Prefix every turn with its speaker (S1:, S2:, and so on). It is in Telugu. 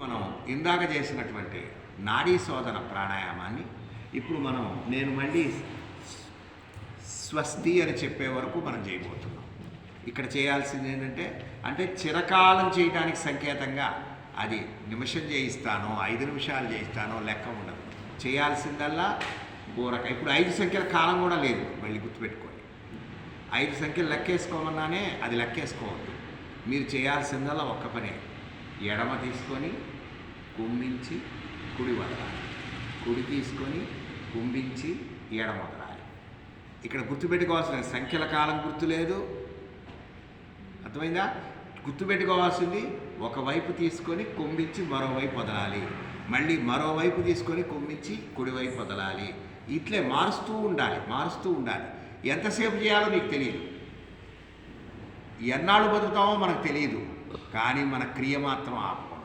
S1: మనం ఇందాక చేసినటువంటి నాడీ శోధన ప్రాణాయామాన్ని ఇప్పుడు మనం నేను మళ్ళీ స్వస్తి అని చెప్పే వరకు మనం చేయబోతున్నాం. ఇక్కడ చేయాల్సింది ఏంటంటే అంటే చిరకాలం చేయడానికి సంకేతంగా అది నిమిషం చేయిస్తానో ఐదు నిమిషాలు చేయిస్తానో లెక్క ఉండదు. చేయాల్సిందల్లా ఊరక ఇప్పుడు ఐదు సంఖ్యల కాలం కూడా లేదు మళ్ళీ గుర్తుపెట్టుకోండి. ఐదు సంఖ్యలు లెక్కేసుకోమన్నానే అది లెక్కేసుకోవద్దు. మీరు చేయాల్సిందల్లా ఒక్క పనే. ఎడమ తీసుకొని కుంభించి కుడి వదలాలి. కుడి తీసుకొని కుంభించి ఎడమ వదలాలి. ఇక్కడ గుర్తుపెట్టుకోవాల్సిన సంఖ్యల కాలం గుర్తు లేదు అర్థమైందా? గుర్తుపెట్టుకోవాల్సింది ఒకవైపు తీసుకొని కుంభించి మరోవైపు వదలాలి. మళ్ళీ మరోవైపు తీసుకొని కుంభించి కుడివైపు వదలాలి. ఇట్లే మారుస్తూ ఉండాలి మారుస్తూ ఉండాలి. ఎంతసేపు చేయాలో నీకు తెలియదు ఎన్నాళ్ళు బతుకుతామో మనకు తెలియదు కానీ మన క్రియ మాత్రం ఆపకూడదు.